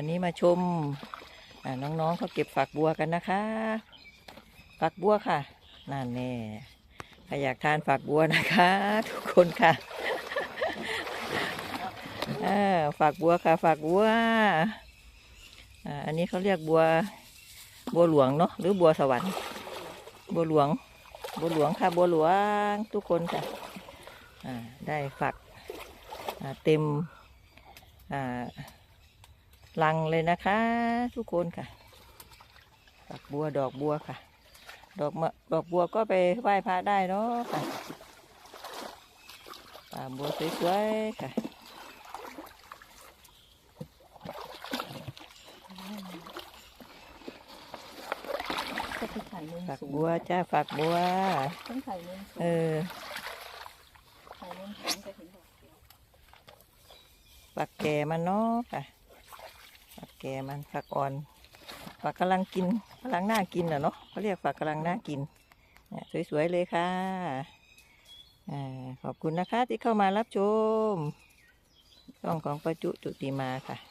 วันนี้มาชมน้องๆเขาเก็บฝักบัวกันนะคะ ฝักบัวค่ะนั่นแน่ใครอยากทานฝักบัวนะคะ ทุกคนค่ะฝักบัวค่ะฝักบัวอันนี้เขาเรียกบัวบัวหลวงเนาะหรือบัวสวรรค์บัวหลวงบัวหลวงค่ะบัวหลวงทุกคนค่ะได้ฝักเต็มอ่า ลังเลยนะคะ ทุกคนค่ะฝักบัวดอกบัวค่ะ ดอกมะดอกบัวก็ไปไหว้พระได้เนาะค่ะป่าบัวสวยๆค่ะจะไปถ่ายมุมฝักสูงบัวจ้าฝักบัวต้องถ่ายมุมสูเองอถ่ายมุมสูงจะเห็นดอกเขียวฝักแก่มันเนาะค่ะฝัก แก่มันฝักอ่อนฝักกำลังกินกำลังน่ากินอะเนาะเขาเรียกฝักกำลังน่ากินเนี่ยสวยๆเลยค่ะขอบคุณนะคะที่เข้ามารับชมช่องของประจุจุติมาค่ะ